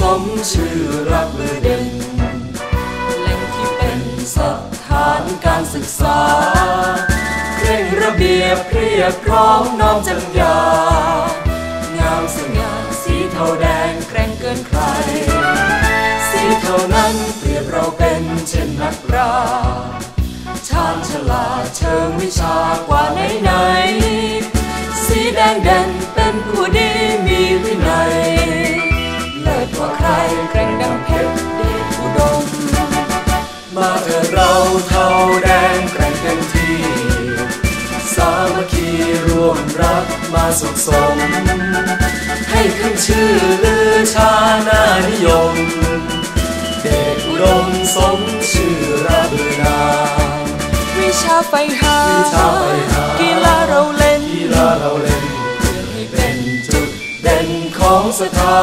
สมชื่อรักเลือเด่นแหล่งที่เป็นสถานการศึกษาเคร่งระเบียบเรียบพร้อมน้อมจัญญางามสง่าสีเทาแดงแกร่งเกินใคร สีเทานั้นเปรียบเราเป็นเช่นนักราชาญฉลาดเชิงวิชากว่าไหนไหนสีแดงเด่นเป็นผู้ดี มาสุขสม ให้ขึ้นชื่อลือชานานิยม เดชอุดมสมชื่อระเบือนามวิชาไฟหาวิชาไฟหากีฬาเราเล่นกีฬาเราเล่นเพื่อให้เป็นจุดเด่นของสถา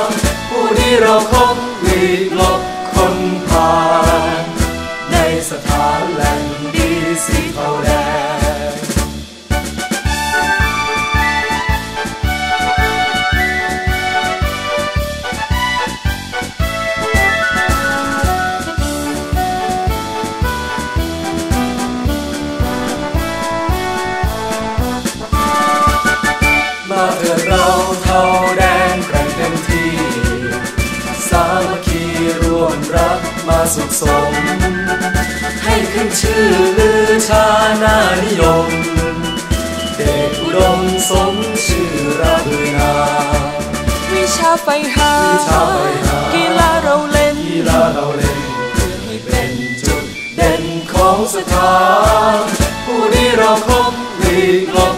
นผู้ที่เราคงหลีกหลบ สุขสม ให้ขึ้นชื่อลือชานานิยม เดชอุดมสมชื่อระเบือนาวิชาไฟหาวิชาไฟหากีฬาเราเล่นกีฬาเราเล่นเพื่อให้เป็นจุดเด่นของสถานผู้ที่เราคบหลีกหลบ